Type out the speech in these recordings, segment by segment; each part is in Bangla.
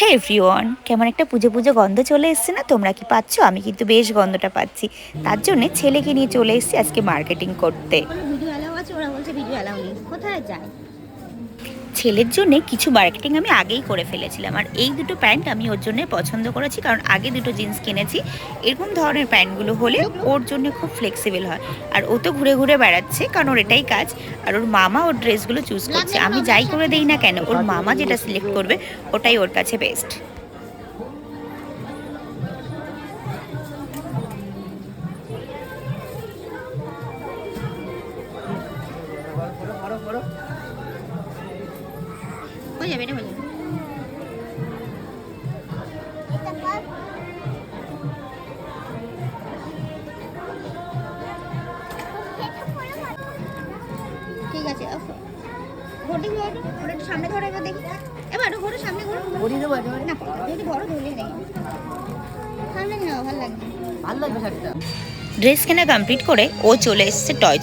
হে এভরিওয়ান কেমন একটা পুজো পুজো গন্ধ চলে এসছে না? তোমরা কি পাচ্ছ? আমি কিন্তু বেশ গন্ধটা পাচ্ছি। তার জন্য ছেলেকে নিয়ে চলে এসেছি আজকে মার্কেটিং করতে। ভিডিও অ্যালাউ আছে? ওরা বলছে ভিডিও অ্যালাউ নেই। কোথায় যায়? ছেলের জন্য কিছু মার্কেটিং আমি আগেই করে ফেলেছিলাম। আর এই দুটো প্যান্ট আমি ওর জন্য পছন্দ করেছি, কারণ আগে দুটো জিন্স কিনেছি। এরকম ধরনের প্যান্টগুলো হলে ওর জন্য খুব ফ্লেক্সিবল হয়। আর ও তো ঘুরে ঘুরে বেড়াচ্ছে, কারণ ওর এটাই কাজ। আর ওর মামা ওর ড্রেসগুলো চুজ করছে। আমি যাই করে দেই না কেন, ওর মামা যেটা সিলেক্ট করবে, ওটাই ওর কাছে বেস্ট হয়ে যাবে এটা হয়ে যাবে ঠিক আছে ঘটি ওটা সামনে ধরো এবার দেখি। এবার সামনে ঘোরো ঘড়ি দেবো না যদি বড় ধরলে নেই ভালো লাগে না ভালো লাগবে ভালো লাগবে শাড়িটা। ড্রেস কেনা কমপ্লিট করে ও চলে এসছে টয়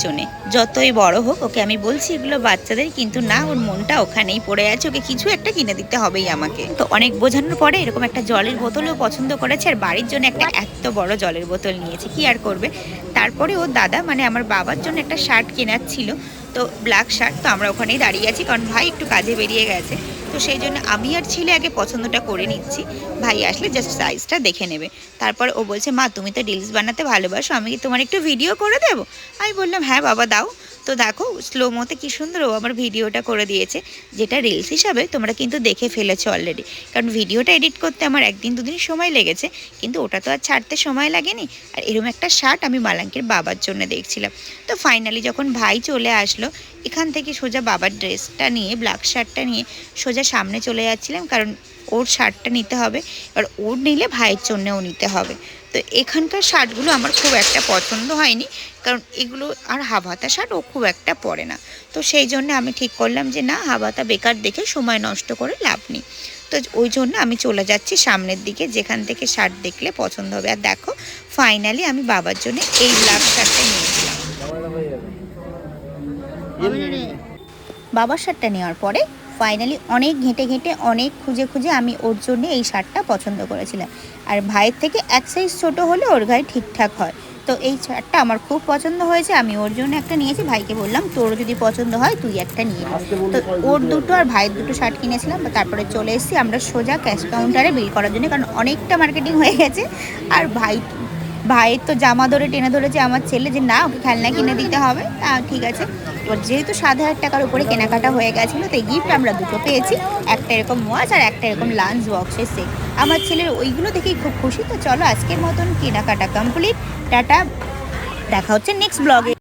যতই বড় হোক, ওকে আমি বলছি, এগুলো বাচ্চাদের, কিন্তু না, ওর মনটা ওখানেই পড়ে আছে। ওকে কিছু একটা কিনে দিতে হবেই আমাকে। তো অনেক বোঝানোর পরে এরকম একটা জলের বোতলও পছন্দ করেছে, আর বাড়ির জন্য একটা এত বড় জলের বোতল নিয়েছে। কি আর করবে? তারপরে ও দাদা মানে আমার বাবার জন্য একটা শার্ট কেনার ছিল। তো ব্ল্যাক শার্ট তো আমরা ওখানেই দাঁড়িয়ে আছি, কারণ ভাই একটু কাজে বেরিয়ে গেছে। তো সেই জন্য আমি আর ছেলে আগে পছন্দটা করে নিচ্ছি। ভাই আসলে জাস্ট সাইজটা দেখে নেবে। তারপর ও বলছে, মা, তুমি তো রিলস বানাতে ভালোবাসো, আমি কি তোমার একটু ভিডিও করে দেবো? আমি বললাম হ্যাঁ বাবা, দাও। তো দেখো স্লো মোতে কি সুন্দর ও আমার ভিডিওটা করে দিয়েছে, যেটা রিলস হিসাবে তোমরা কিন্তু দেখে ফেলেছো অলরেডি কারণ ভিডিওটা এডিট করতে আমার একদিন দুদিন সময় লেগেছে, কিন্তু ওটা তো আর ছাড়তে সময় লাগেনি। আর এরকম একটা শার্ট আমি মালাঙ্কের বাবার জন্য দেখছিলাম। তো ফাইনালি যখন ভাই চলে আসলো, এখান থেকে সোজা বাবার ড্রেসটা নিয়ে ব্ল্যাক শার্টটা নিয়ে সোজা সামনে চলে যাচ্ছিলাম, কারণ ওর শার্টটা নিতে হবে এবার ওর নিলে ভাইয়ের জন্যও নিতে হবে। তো এখানকার শার্টগুলো আমার খুব একটা পছন্দ হয়নি কারণ এগুলো আর হাবাতা শার্ট ও খুব একটা পরে না। তো সেই জন্য আমি ঠিক করলাম যে না হাবাতা বেকার দেখে সময় নষ্ট করে লাভ নেই। তো ওই জন্য আমি চলে যাচ্ছি সামনের দিকে যেখান থেকে শার্ট দেখলে পছন্দ হবে। আর দেখো ফাইনালি আমি বাবার জন্য এই ব্ল্যাক শার্টটা নিয়েছিলাম। বাবার শার্টটা নেওয়ার পরে ফাইনালি অনেক ঘেঁটে ঘেঁটে অনেক খুঁজে খুঁজে আমি ওর জন্য এই শার্টটা পছন্দ করেছিলাম। আর ভাইয়ের থেকে এক সাইজ ছোটো হলে ওর গায়ে ঠিকঠাক হয়। তো এই শার্টটা আমার খুব পছন্দ হয়েছে আমি ওর জন্য একটা নিয়েছি। ভাইকে বললাম তোর যদি পছন্দ হয় তুই একটা নিয়ে। তো ওর দুটো আর ভাইয়ের দুটো শার্ট কিনেছিলাম তারপরে চলে এসেছি। আমরা সোজা ক্যাশ কাউন্টারে বিল করার জন্য কারণ অনেকটা মার্কেটিং হয়ে গেছে। আর ভাই ভাইয়ের তো জামা ধরে টেনে ধরেছে আমার ছেলে যে, না, ওকে খেলনা কিনে দিতে হবে। তা ঠিক আছে। এবার যেহেতু সাত হাজার টাকার উপরে কেনাকাটা হয়ে গেছিল, তাই গিফট আমরা দুটো পেয়েছি। একটা এরকম ওয়াচ আর একটা এরকম লাঞ্চ বক্সের সেট আমার ছেলের ওইগুলো দেখেই খুব খুশি। তো চলো আজকের মতন কেনাকাটা কমপ্লিট টাটা। দেখা হচ্ছে নেক্সট ব্লগে